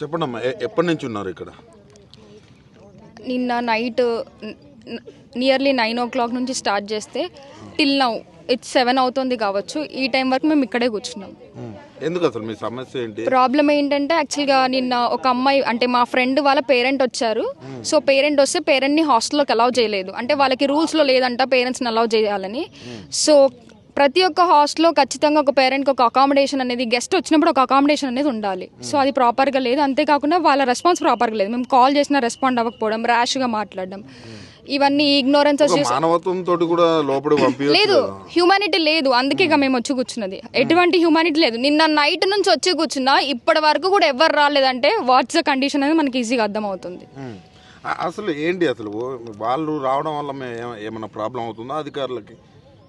చెప్పండి అమ్మా ఎప్పటి నుంచి ఉన్నారు ఇక్కడ? నిన్న night nearly nine o'clock నుంచి స్టార్ట్ చేస్తే టిల్ నౌ ఇట్స్ సెవెన్ అవుతుంది కావచ్చు. ఈ టైం వరకు మేము ఇక్కడే కూర్చున్నాం. ఎందుకు అసలు మీ సమస్య ఏంటి? ప్రాబ్లం ఏంటంటే యాక్చువల్గా నిన్న ఒక అమ్మాయి అంటే మా ఫ్రెండ్ వాళ్ళ పేరెంట్ వచ్చారు. సో పేరెంట్ వస్తే పేరెంట్ని హాస్టల్లోకి అలౌ చేయలేదు. అంటే వాళ్ళకి రూల్స్లో లేదంట పేరెంట్స్ని అలౌ చేయాలని. సో ప్రతి ఒక్క హాస్టల్లో ఖచ్చితంగా ఒక పేరెంట్కి ఒక అకామిడేషన్ అనేది గెస్ట్ వచ్చినప్పుడు ఒక అకామిడేషన్ అనేది ఉండాలి. సో అది ప్రాపర్గా లేదు. అంతేకాకుండా వాళ్ళ రెస్పాన్స్ ప్రాపర్గా లేదు. మేము కాల్ చేసినా రెస్పాండ్ అవ్వకపోవడం ర్యాష్గా మాట్లాడడం. ఇవన్నీ ఇగ్నోరెన్సెస్ తోటి కూడా లేదు. హ్యూమానిటీ లేదు. అందుకే ఇక మేము వచ్చి కూర్చున్నది. ఎటువంటి హ్యూమానిటీ లేదు. నిన్న నైట్ నుంచి వచ్చి కూర్చున్నా ఇప్పటి వరకు కూడా ఎవరు రాలేదంటే వాట్స్ కండిషన్ అనేది మనకి ఈజీగా అర్థమవుతుంది. అ- అసలు ఏంటి అసలు? వాళ్ళు రావడం వల్ల ఏమైనా ప్రాబ్లం అవుతుందా అధికారులకి?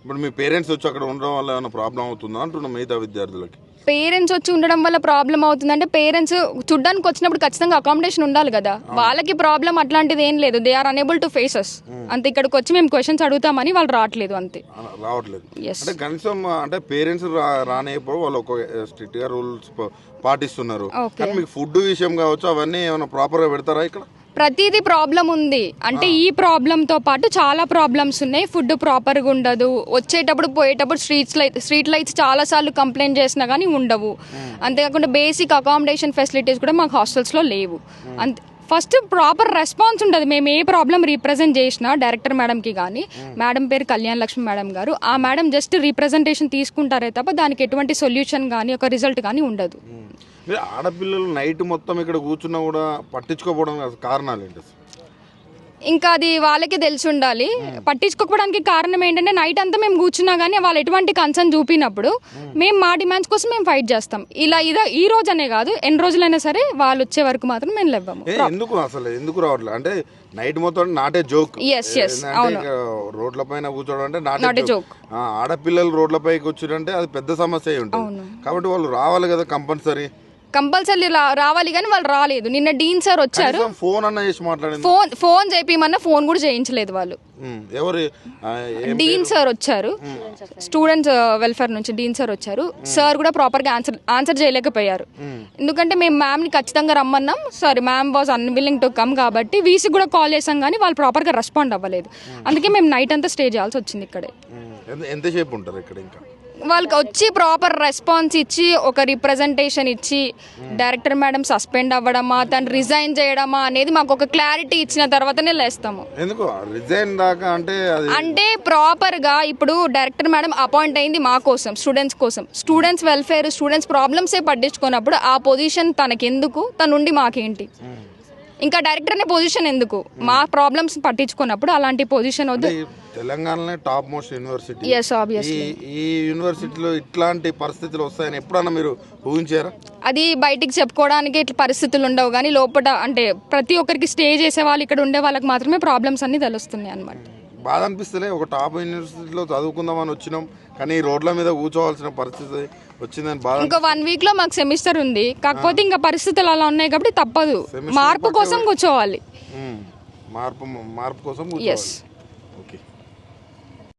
ఇప్పుడు మీ పేరెంట్స్ వచ్చి అక్కడ ఉండడం వల్ల ఏమైనా ప్రాబ్లం అవుతుందా అంటున్నా మిగతా విద్యార్థులకి? పేరెంట్స్ వచ్చి ఉండడం వల్ల ప్రాబ్లం అవుతుందంటే పేరెంట్స్ చూడ్డానికి వచ్చినప్పుడు ఖచ్చితంగా అకామిడేషన్ ఉండాలి కదా. వాళ్ళకి ప్రాబ్లం అట్లాంటిది ఏం లేదు. They are unable to faces అంతే ఇక్కడికి వచ్చి మేము క్వశ్చన్స్ అడుగుతామని వాళ్ళు రావట్లేదు అంతే. రావట్లేదు. అంటే కనీసం అంటే పేరెంట్స్ రానేప్పుడు వాళ్ళు ఒక స్ట్రిక్ట్గా రూల్స్ పాటిస్తున్నారు. మీకు ఫుడ్ విషయం కావచ్చు అవన్నీ ఏమైనా ప్రాపర్గా పెడతారా ఇక్కడ? ప్రతిదీ ప్రాబ్లం ఉంది. అంటే ఈ ప్రాబ్లంతో పాటు చాలా ప్రాబ్లమ్స్ ఉన్నాయి. ఫుడ్ ప్రాపర్గా ఉండదు. వచ్చేటప్పుడు పోయేటప్పుడు స్ట్రీట్స్ లైట్ స్ట్రీట్ లైట్స్ చాలా సార్లు కంప్లైంట్ చేసినా కానీ ఉండవు. అంతేకాకుండా బేసిక్ అకామిడేషన్ ఫెసిలిటీస్ కూడా మాకు హాస్టల్స్లో లేవు. అంతే ఫస్ట్ ప్రాపర్ రెస్పాన్స్ ఉండదు. మేము ఏ ప్రాబ్లం రీప్రజెంట్ చేసినా డైరెక్టర్ మేడంకి కానీ మేడం పేరు కళ్యాణ్ లక్ష్మి మేడం గారు ఆ మేడం జస్ట్ రీప్రజెంటేషన్ తీసుకుంటారే తప్ప దానికి ఎటువంటి సొల్యూషన్ కానీ ఒక రిజల్ట్ కానీ ఉండదు. మీరు ఆడపిల్లలు నైట్ మొత్తం ఇక్కడ కూర్చున్నా కూడా పట్టించుకోకపోవడం కారణాలు ఏంటి అసలు? ఇంకా అది వాళ్ళకి తెలిసి ఉండాలి. పట్టించుకోకపోవడానికి కారణం ఏంటంటే నైట్ అంతా మేము కూర్చున్నా కానీ వాళ్ళు ఎటువంటి కన్సర్న్ చూపినప్పుడు మేము. మా డిమాండ్స్ కోసం మేము ఫైట్ చేస్తాం. ఇలా ఇదా ఈ రోజు అనే కాదు ఎన్ని రోజులైనా సరే వాళ్ళు వచ్చే వరకు మాత్రం మేము లేవ్వము ఎందుకు అసలు ఎందుకు రావట్లేదు అంటే నైట్ మొత్తం నాటే జోక్. Yes, yes, అవును. రోడ్ల పైన కూర్చోవడం అంటే నాటే జోక్. ఆడపిల్లలు రోడ్ల పైకి వచ్చారంటే అది పెద్ద సమస్య ఉంటుంది. కాబట్టి వాళ్ళు రావాలి కదా కంపల్సరీ. కంపల్సరీ రావాలి కానీ వాళ్ళు రాలేదు. నిన్న డీన్ సార్ వచ్చారు. ఫోన్ అన్న చేసి మాట్లాడింది. ఫోన్ ఫోన్ చేపిమన్నా ఫోన్ కూడా చేయించలేదు వాళ్ళు. ఎవరు? డీన్ సార్ వచ్చారు. స్టూడెంట్స్ వెల్ఫేర్ నుంచి డీన్ సార్ వచ్చారు. సార్ కూడా ప్రాపర్గా ఆన్సర్ ఆన్సర్ చేయలేకపోయారు. ఎందుకంటే మేము మ్యామ్ని ఖచ్చితంగా రమ్మన్నాం. Sorry ma'am was unwilling to come కాబట్టి వీసీ కూడా కాల్ చేసాం కానీ వాళ్ళు ప్రాపర్గా రెస్పాండ్ అవ్వలేదు. అందుకే మేము నైట్ అంతా స్టే చేయాల్సి వచ్చింది ఇక్కడే. ఎంతసేపు ఉంటారు ఇక్కడ ఇంకా? వాళ్ళకి వచ్చి ప్రాపర్ రెస్పాన్స్ ఇచ్చి ఒక రిప్రజెంటేషన్ ఇచ్చి డైరెక్టర్ మేడం సస్పెండ్ అవ్వడమా? తను రిజైన్ చేయడమా? అనేది మాకు ఒక క్లారిటీ ఇచ్చిన తర్వాతనే లేస్తాము. ఎందుకు? రిజైన్ దాకా అంటే అంటే ప్రాపర్గా ఇప్పుడు డైరెక్టర్ మేడం అపాయింట్ అయింది మా కోసం స్టూడెంట్స్ కోసం. స్టూడెంట్స్ వెల్ఫేర్ స్టూడెంట్స్ ప్రాబ్లమ్సే పట్టించుకున్నప్పుడు ఆ పొజిషన్ తనకెందుకు? తనుండి మాకేంటి? ఇంకా డైరెక్టర్ అనే పొజిషన్ ఎందుకు? మా ప్రాబ్లమ్స్ పట్టించుకున్నప్పుడు అలాంటి పొజిషన్ వద్దు. తెలంగాణలోనే top most university as obvious ఈ ఈ యూనివర్సిటీలో ఇట్లాంటి పరిస్థితులు వస్తాయని ఎప్పుడన్నా మీరు ఊహించారా? అది బయటికి చెప్పుకోవడానికి ఇట్లా పరిస్థితులు ఉండవు కానీ లోపల అంటే ప్రతి ఒక్కరికి స్టే చేసే వాళ్ళు ఇక్కడ ఉండే వాళ్ళకి మాత్రమే ప్రాబ్లమ్స్ అన్ని తెలుస్తున్నాయి అనమాట బాధ అనిపిస్తలే ఒక టాప్ యూనివర్సిటీలో చదువుకుందామని వచ్చినాం. కానీ రోడ్ల మీద కూర్చోవాల్సిన పరిస్థితి వచ్చిందని బాధ ఇంకో వన్ వీక్లో మాకు సెమిస్టర్ ఉంది. కాకపోతే ఇంకా పరిస్థితులు అలా ఉన్నాయి కాబట్టి తప్పదు. మార్పు కోసం కూర్చోవాలి. మార్పు మార్పు కోసం కూర్చోవాలి. ఓకే.